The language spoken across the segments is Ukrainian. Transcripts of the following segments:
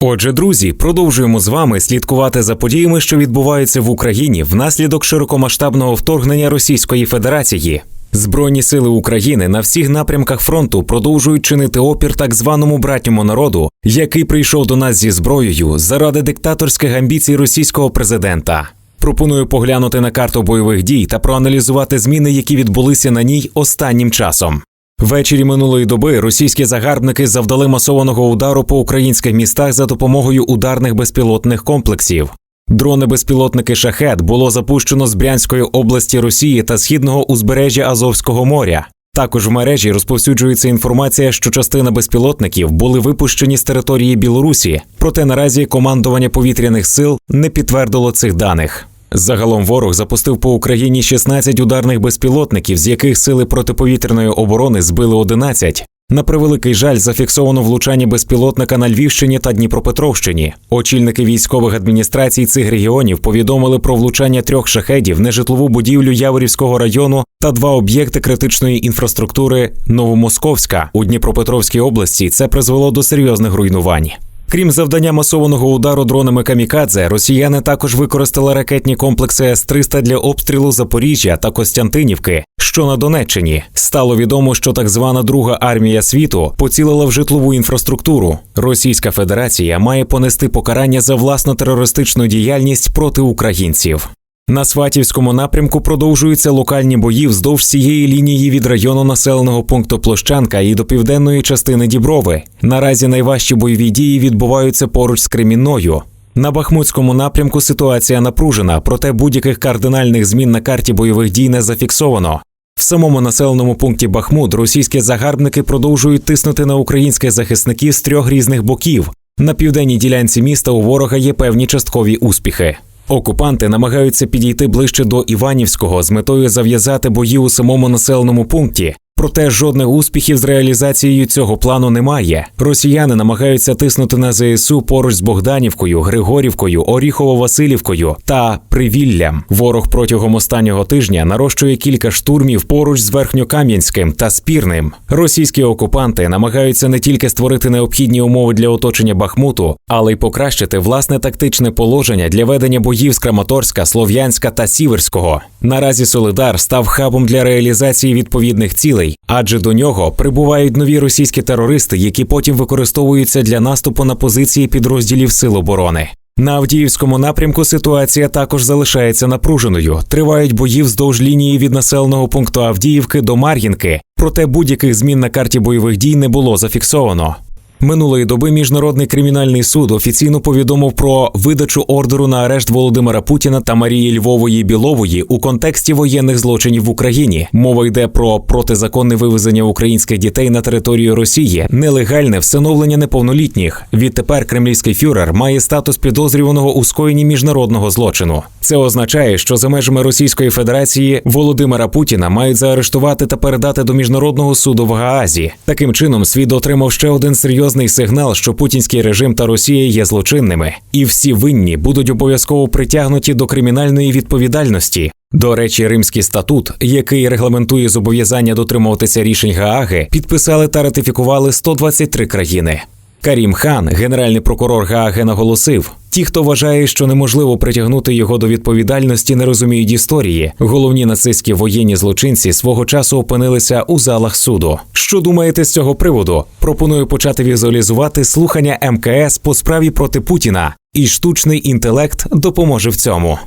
Отже, друзі, продовжуємо з вами слідкувати за подіями, що відбуваються в Україні внаслідок широкомасштабного вторгнення Російської Федерації. Збройні сили України на всіх напрямках фронту продовжують чинити опір так званому братньому народу, який прийшов до нас зі зброєю заради диктаторських амбіцій російського президента. Пропоную поглянути на карту бойових дій та проаналізувати зміни, які відбулися на ній останнім часом. Ввечері минулої доби російські загарбники завдали масованого удару по українських містах за допомогою ударних безпілотних комплексів. Дрони-безпілотники Шахет було запущено з Брянської області Росії та східного узбережжя Азовського моря. Також в мережі розповсюджується інформація, що частина безпілотників були випущені з території Білорусі, проте наразі командування повітряних сил не підтвердило цих даних. Загалом ворог запустив по Україні 16 ударних безпілотників, з яких сили протиповітряної оборони збили 11. На превеликий жаль, зафіксовано влучання безпілотника на Львівщині та Дніпропетровщині. Очільники військових адміністрацій цих регіонів повідомили про влучання трьох шахедів нежитлову будівлю Яворівського району та два об'єкти критичної інфраструктури Новомосковська у Дніпропетровській області. Це призвело до серйозних руйнувань. Крім завдання масованого удару дронами камікадзе, росіяни також використали ракетні комплекси С-300 для обстрілу Запоріжжя та Костянтинівки, що на Донеччині. Стало відомо, що так звана Друга армія світу поцілила в житлову інфраструктуру. Російська Федерація має понести покарання за власну терористичну діяльність проти українців. На Сватівському напрямку продовжуються локальні бої вздовж цієї лінії від району населеного пункту Площанка і до південної частини Діброви. Наразі найважчі бойові дії відбуваються поруч з Кремінною. На Бахмутському напрямку ситуація напружена, проте будь-яких кардинальних змін на карті бойових дій не зафіксовано. В самому населеному пункті Бахмут російські загарбники продовжують тиснути на українських захисників з трьох різних боків. На південній ділянці міста у ворога є певні часткові успіхи. Окупанти намагаються підійти ближче до Іванівського з метою зав'язати бої у самому населеному пункті. Проте жодних успіхів з реалізацією цього плану немає. Росіяни намагаються тиснути на ЗСУ поруч з Богданівкою, Григорівкою, Оріхово-Василівкою та Привіллям. Ворог протягом останнього тижня нарощує кілька штурмів поруч з Верхньокам'янським та Спірним. Російські окупанти намагаються не тільки створити необхідні умови для оточення Бахмуту, але й покращити власне тактичне положення для ведення боїв з Краматорська, Слов'янська та Сіверського. Наразі Солидар став хабом для реалізації відповідних цілей, адже до нього прибувають нові російські терористи, які потім використовуються для наступу на позиції підрозділів Сил оборони. На Авдіївському напрямку ситуація також залишається напруженою. Тривають бої вздовж лінії від населеного пункту Авдіївки до Мар'їнки, проте будь-яких змін на карті бойових дій не було зафіксовано. Минулої доби міжнародний кримінальний суд офіційно повідомив про видачу ордеру на арешт Володимира Путіна та Марії Львової Білової у контексті воєнних злочинів в Україні. Мова йде про протизаконне вивезення українських дітей на територію Росії, нелегальне всиновлення неповнолітніх. Відтепер кремлівський фюрер має статус підозрюваного у скоєнні міжнародного злочину. Це означає, що за межами Російської Федерації Володимира Путіна мають заарештувати та передати до міжнародного суду в Гаазі. Таким чином, світ отримав ще один серйозний сигнал, що путінський режим та Росія є злочинними, і всі винні будуть обов'язково притягнуті до кримінальної відповідальності. До речі, Римський статут, який регламентує зобов'язання дотримуватися рішень Гааги, підписали та ратифікували 123 країни. Карім Хан, генеральний прокурор Гааги, наголосив: ті, хто вважає, що неможливо притягнути його до відповідальності, не розуміють історії. Головні нацистські воєнні злочинці свого часу опинилися у залах суду. Що думаєте з цього приводу? Пропоную почати візуалізувати слухання МКС по справі проти Путіна, і штучний інтелект допоможе в цьому.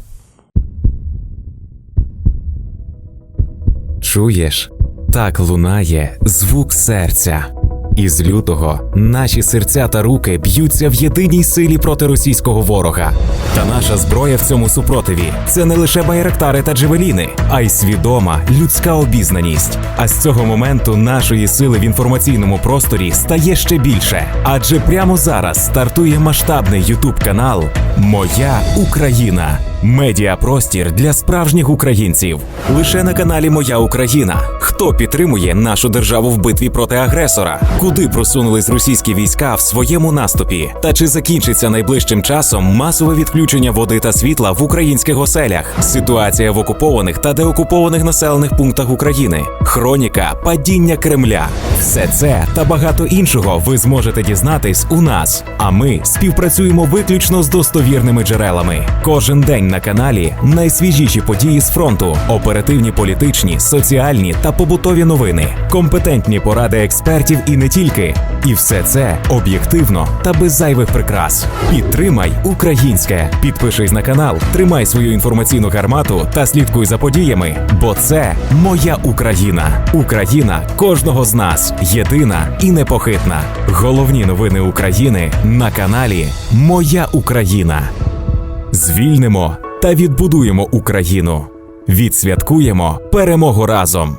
Чуєш? Так лунає звук серця. Із лютого наші серця та руки б'ються в єдиній силі проти російського ворога. Та наша зброя в цьому супротиві це не лише байрактари та джевеліни, а й свідома людська обізнаність. А з цього моменту нашої сили в інформаційному просторі стає ще більше. Адже прямо зараз стартує масштабний ютуб канал Моя Україна. Медіапростір для справжніх українців. Лише на каналі Моя Україна. Хто підтримує нашу державу в битві проти агресора? Куди просунулись російські війська в своєму наступі? Та чи закінчиться найближчим часом масове відключення води та світла в українських оселях? Ситуація в окупованих та деокупованих населених пунктах України, хроніка падіння Кремля. Все це та багато іншого ви зможете дізнатись у нас. А ми співпрацюємо виключно з достовірними джерелами. Кожен день на каналі найсвіжіші події з фронту, оперативні політичні, соціальні та побутові новини, компетентні поради експертів і не тільки. І все це об'єктивно та без зайвих прикрас. Підтримай українське. Підпишись на канал, тримай свою інформаційну гармату та слідкуй за подіями, бо це моя Україна. Україна кожного з нас єдина і непохитна. Головні новини України на каналі Моя Україна. Звільнимо та відбудуємо Україну. Відсвяткуємо перемогу разом.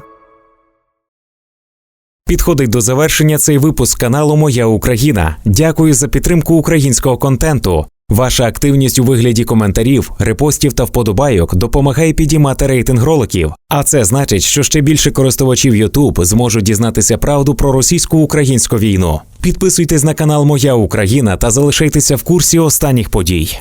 Підходить до завершення цей випуск каналу Моя Україна. Дякую за підтримку українського контенту. Ваша активність у вигляді коментарів, репостів та вподобайок допомагає підіймати рейтинг роликів. А це значить, що ще більше користувачів YouTube зможуть дізнатися правду про російсько-українську війну. Підписуйтесь на канал Моя Україна та залишайтеся в курсі останніх подій.